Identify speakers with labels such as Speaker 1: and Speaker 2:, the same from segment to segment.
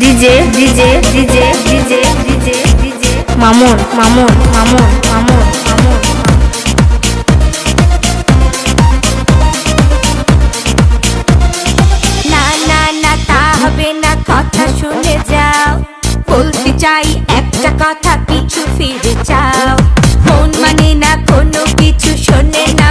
Speaker 1: DJ DJ DJ DJ DJ DJ. Mamun Mamun Mamun Mamun
Speaker 2: না না না, তা হবে না, কথা শুনে যাও। বলতে চাই একটা কথা পিছু ফিরে যাও মন মানে না কোনো কিছু, শোনে না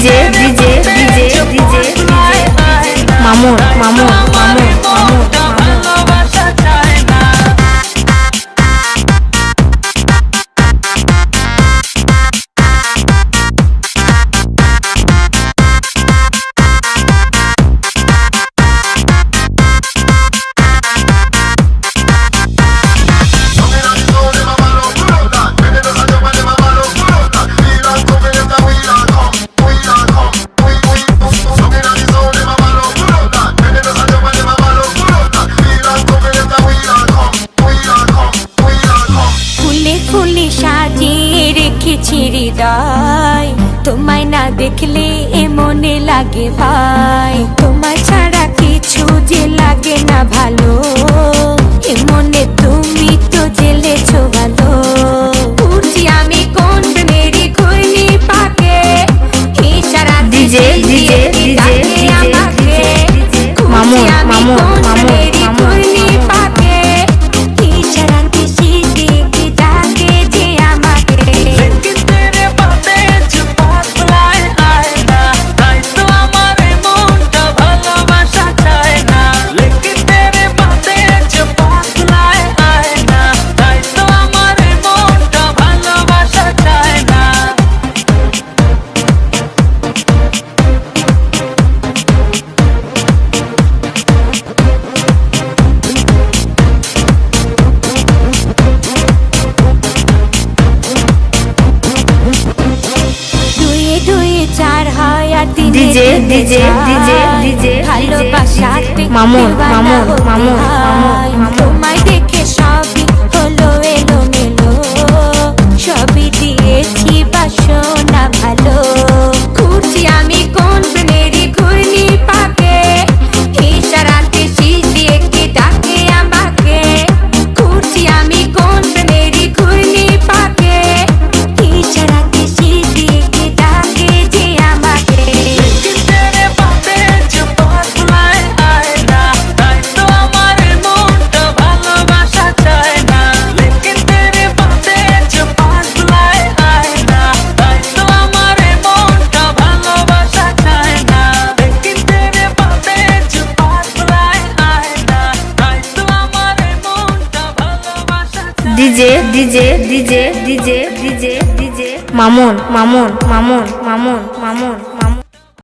Speaker 1: DJ DJ DJ DJ Mamun
Speaker 2: ফুলে সাজিয়ে রেখেছি হৃদয়। তোমায় না দেখলে এ মনে লাগে ভাই। তোমার ছাড়া কিছু যে লাগে না ভালো। এ মনে তুমি তো জেলেছো ভালো। আমি কোন মেরি পাকে? ইশারা
Speaker 1: ডিজে, মামুন,
Speaker 2: চার হয় আর তিনে
Speaker 1: ডিজে, ডিজে। ডিজে, ডিজে, ভালোবাসা মামুন, মামুন, মামুন, মামুন।
Speaker 2: তোমায় দেখে
Speaker 1: DJ DJ DJ DJ DJ DJ Mamun Mamun Mamun Mamun Mamun.